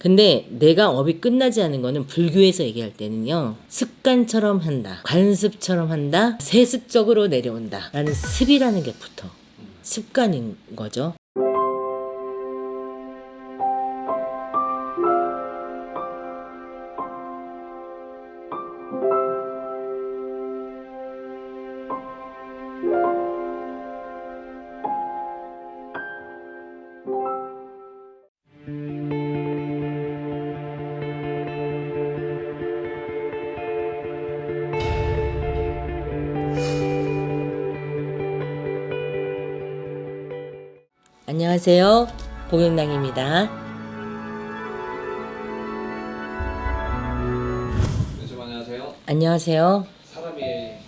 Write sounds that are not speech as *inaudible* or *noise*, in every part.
근데 내가 업이 끝나지 않은 거는 불교에서 얘기할 때는요. 습관처럼 한다. 관습처럼 한다. 세습적으로 내려온다. 라는 습이라는 게 붙어. 습관인 거죠. 안녕하세요. 봉현당입니다. 교수님 안녕하세요. 안녕하세요. 사람이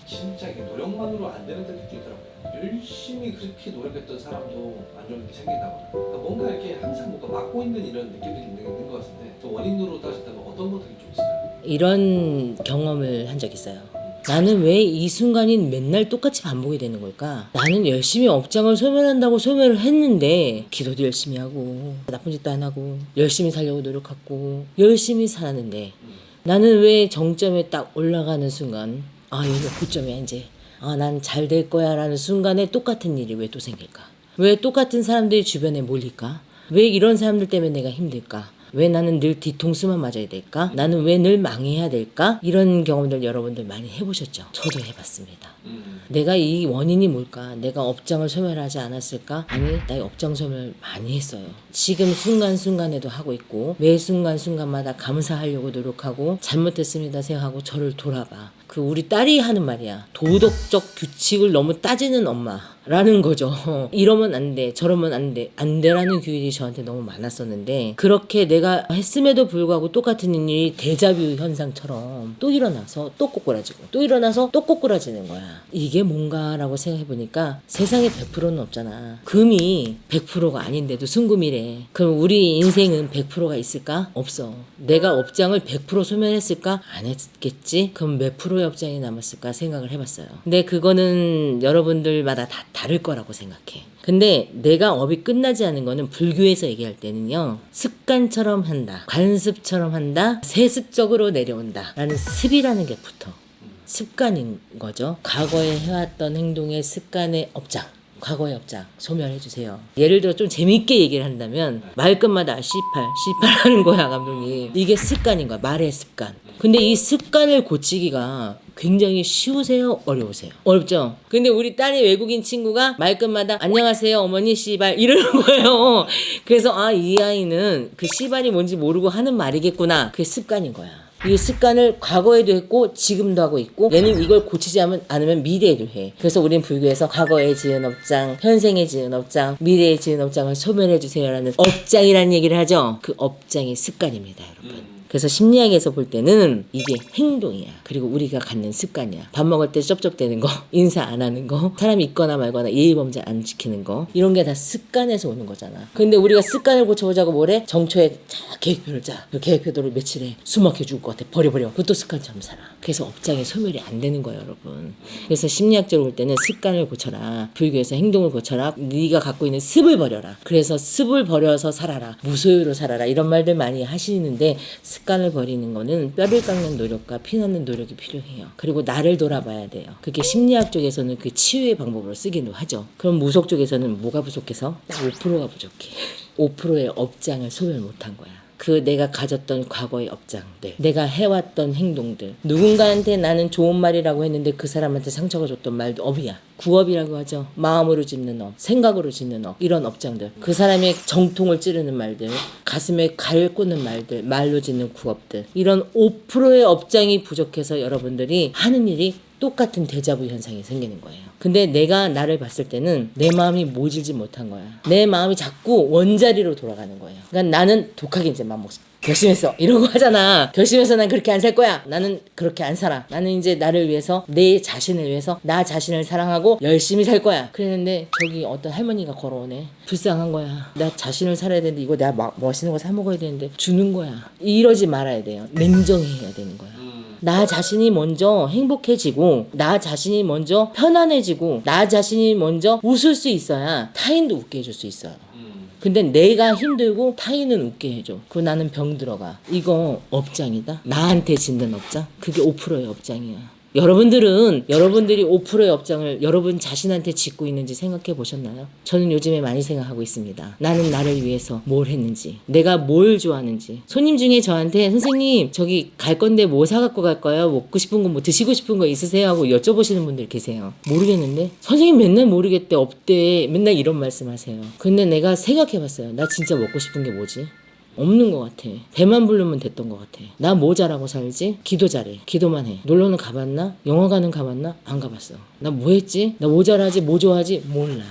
진짜 이게 노력만으로 안 되는 때도 있더라고요. 열심히 그렇게 노력했던 사람도 안 좋은 일이 생긴다거나 그러니까 뭔가 이렇게 항상 뭔가 막고 있는 이런 느낌이 있는, 있는 것 같은데 그 원인으로 따졌다면 어떤 것들이 좀 있을까요? 이런 경험을 한 적 있어요. 나는 왜 이 순간이 맨날 똑같이 반복이 되는 걸까? 나는 열심히 업장을 소멸한다고 소멸을 했는데 기도도 열심히 하고 나쁜 짓도 안 하고 열심히 살려고 노력하고 열심히 살았는데 나는 왜 정점에 딱 올라가는 순간 아 여기가 고점이야 이제 아 난 잘 될 거야 라는 순간에 똑같은 일이 왜 또 생길까? 왜 똑같은 사람들이 주변에 몰릴까? 왜 이런 사람들 때문에 내가 힘들까? 왜 나는 늘 뒤통수만 맞아야 될까? 나는 왜 늘 망해야 될까? 이런 경험들 여러분들 많이 해보셨죠? 저도 해봤습니다. 음. 내가 이 원인이 뭘까? 내가 업장을 소멸하지 않았을까? 아니, 나 업장 소멸 많이 했어요. 지금 순간순간에도 하고 있고, 매 순간순간마다 감사하려고 노력하고, 잘못했습니다 생각하고 저를 돌아봐. 그 우리 딸이 하는 말이야. 도덕적 규칙을 너무 따지는 엄마라는 거죠. *laughs* 이러면 안 돼. 저러면 안 돼. 안 돼라는 규율이 저한테 너무 많았었는데 그렇게 내가 했음에도 불구하고 똑같은 일이 대자뷰 현상처럼 또 일어나서 또 꼬꾸라지고 또 일어나서 또 꼬꾸라지는 거야. 이게 뭔가라고 생각해 보니까 세상에 100%는 없잖아. 금이 100%가 아닌데도 순금이래. 그럼 우리 인생은 100%가 있을까? 없어. 내가 업장을 100% 소멸했을까? 안 했겠지. 그럼 몇 프로 의 업장이 남았을까 생각을 해봤어요. 근데 그거는 여러분들마다 다 다를 거라고 생각해. 근데 내가 업이 끝나지 않은 거는 불교에서 얘기할 때는요. 습관처럼 한다. 관습처럼 한다. 세습적으로 내려온다. 라는 습이라는 게 붙어. 습관인 거죠. 과거에 해왔던 행동의 습관의 업장. 과거의 업장 소멸해 주세요. 예를 들어 좀 재밌게 얘기를 한다면 말끝마다 씨팔 씨팔 *laughs* 하는 거야 감독님. 이게 습관인 거야 말의 습관. 근데 이 습관을 고치기가 굉장히 쉬우세요? 어려우세요? 어렵죠? 근데 우리 딸이 외국인 친구가 말끝마다 안녕하세요 어머니 씨발 이러는 *laughs* 거예요. 그래서 아 이 아이는 그 씨발이 뭔지 모르고 하는 말이겠구나. 그게 습관인 거야. 이 습관을 과거에도 했고 지금도 하고 있고 얘는 이걸 고치지 않으면- 미래에도 해. 그래서 우리는 불교에서 과거에 지은 업장, 현생에 지은 업장, 미래에 지은 업장을 소멸해 주세요라는 업장이라는 얘기를 하죠. 그 업장이 습관입니다, 여러분. 그래서 심리학에서 볼 때는 이게 행동이야. 그리고 우리가 갖는 습관이야. 밥 먹을 때 쩝쩝대는 거, *laughs* 인사 안 하는 거, 사람이 있거나 말거나 예의 범죄 안 지키는 거, 이런 게 다 습관에서 오는 거잖아. 근데 우리가 습관을 고쳐보자고 뭐래? 정초에 자, 계획표를 짜. 그 계획표대로 며칠에 숨막혀 죽을 것 같아. 버려버려. 그것도 습관처럼 살아. 그래서 업장에 소멸이 안 되는 거예요, 여러분. 그래서 심리학적으로 볼 때는 습관을 고쳐라. 불교에서 행동을 고쳐라. 네가 갖고 있는 습을 버려라. 그래서 습을 버려서 살아라. 무소유로 살아라. 이런 말들 많이 하시는데 습관을 버리는 거는 뼈를 깎는 노력과 피나는 노력이 필요해요. 그리고 나를 돌아봐야 돼요. 그게 심리학 쪽에서는 그 치유의 방법으로 쓰기도 하죠. 그럼 무속 쪽에서는 뭐가 부족해서? 딱 5%가 부족해. *laughs* 5%의 업장을 소멸 못한 거야. 그 내가 가졌던 과거의 업장들, 내가 해왔던 행동들, 누군가한테 나는 좋은 말이라고 했는데 그 사람한테 상처가 줬던 말도 업이야. 구업이라고 하죠. 마음으로 짓는 업, 생각으로 짓는 업, 이런 업장들. 그 사람의 정통을 찌르는 말들, 가슴에 가를 꽂는 말들, 말로 짓는 구업들. 이런 5%의 업장이 부족해서 여러분들이 하는 일이 똑같은 대자부 현상이 생기는 거예요. 근데 내가 나를 봤을 때는 내 마음이 모질지 못한 거야. 내 마음이 자꾸 원자리로 돌아가는 거예요. 그러니까 나는 독하게 이제 마음 먹었어. 결심했어. 이러고 하잖아. 결심해서 난 그렇게 안 살 거야. 나는 그렇게 안 살아. 나는 이제 나를 위해서, 내 자신을 위해서, 나 자신을 사랑하고 열심히 살 거야. 그랬는데 저기 어떤 할머니가 걸어오네. 불쌍한 거야. 나 자신을 살아야 되는데 이거 내가 막 멋있는 거 사 먹어야 되는데 주는 거야. 이러지 말아야 돼요. 냉정해야 되는 거야. 음. 나 자신이 먼저 행복해지고 나 자신이 먼저 편안해지고 나 자신이 먼저 웃을 수 있어야 타인도 웃게 해줄 수 있어요. 음. 근데 내가 힘들고 타인은 웃게 해줘. 그거 나는 병 들어가. 이거 업장이다. 나한테 짓는 업장. 그게 5%의 업장이야. 여러분들은 여러분들이 5%의 업장을 여러분 자신한테 짓고 있는지 생각해 보셨나요? 저는 요즘에 많이 생각하고 있습니다. 나는 나를 위해서 뭘 했는지, 내가 뭘 좋아하는지. 손님 중에 저한테 선생님 저기 갈 건데 뭐 사갖고 갈까요? 먹고 싶은 거 뭐 드시고 싶은 거 있으세요? 하고 여쭤보시는 분들 계세요. 모르겠는데 선생님 맨날 모르겠대 없대 맨날 이런 말씀 하세요. 근데 내가 생각해 봤어요. 나 진짜 먹고 싶은 게 뭐지? 없는 것 같아. 배만 부르면 됐던 것 같아. 나 뭐 잘하고 살지? 기도 잘해. 기도만 해. 놀러는 가봤나? 영화관은 가봤나? 안 가봤어. 나 뭐 했지? 나 뭐 잘하지? 뭐 좋아하지? 몰라.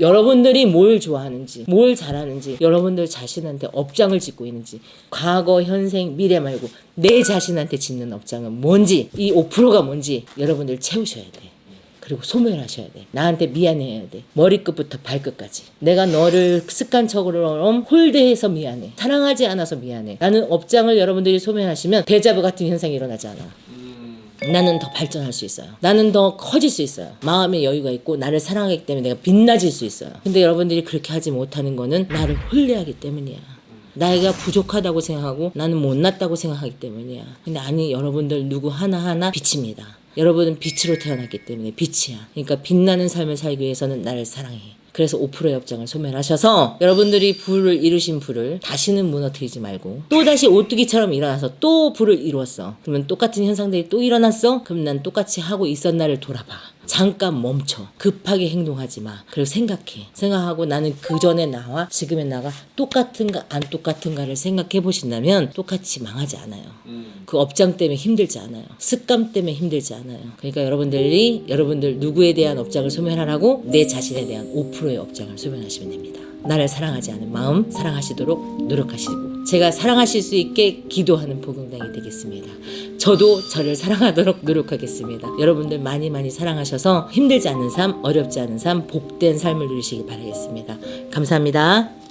여러분들이 뭘 좋아하는지, 뭘 잘하는지, 여러분들 자신한테 업장을 짓고 있는지, 과거, 현생, 미래 말고 내 자신한테 짓는 업장은 뭔지, 이 5%가 뭔지 여러분들 채우셔야 돼. 그리고 소멸하셔야 돼. 나한테 미안해야 돼. 머리끝부터 발끝까지. 내가 너를 습관적으로 홀대해서 미안해. 사랑하지 않아서 미안해. 나는 업장을 여러분들이 소멸하시면 대자부 같은 현상이 일어나지 않아. 음, 나는 더 발전할 수 있어요. 나는 더 커질 수 있어요. 마음의 여유가 있고 나를 사랑하기 때문에 내가 빛나질 수 있어요. 근데 여러분들이 그렇게 하지 못하는 거는 나를 홀대하기 때문이야. 나이가 부족하다고 생각하고 나는 못났다고 생각하기 때문이야. 근데 아니 여러분들 누구 하나하나 빛입니다. 여러분은 빛으로 태어났기 때문에 빛이야. 그러니까 빛나는 삶을 살기 위해서는 나를 사랑해. 그래서 5%의 업장을 소멸하셔서 여러분들이 불을 이루신 불을 다시는 무너뜨리지 말고 또 다시 오뚜기처럼 일어나서 또 불을 이루었어. 그러면 똑같은 현상들이 또 일어났어? 그럼 난 똑같이 하고 있었나를 돌아봐. 잠깐 멈춰. 급하게 행동하지 마. 그리고 생각해. 생각하고 나는 그 전에 나와 지금의 나가 똑같은가 안 똑같은가를 생각해 보신다면 똑같이 망하지 않아요. 음. 그 업장 때문에 힘들지 않아요. 습관 때문에 힘들지 않아요. 그러니까 여러분들이 여러분들 누구에 대한 업장을 소멸하라고 내 자신에 대한 5%의 업장을 소멸하시면 됩니다. 나를 사랑하지 않은 마음 사랑하시도록 노력하시고 제가 사랑하실 수 있게 기도하는 복음당이 되겠습니다. 저도 저를 사랑하도록 노력하겠습니다. 여러분들 많이 많이 사랑하셔서 힘들지 않은 삶, 어렵지 않은 삶, 복된 삶을 누리시기 바라겠습니다. 감사합니다.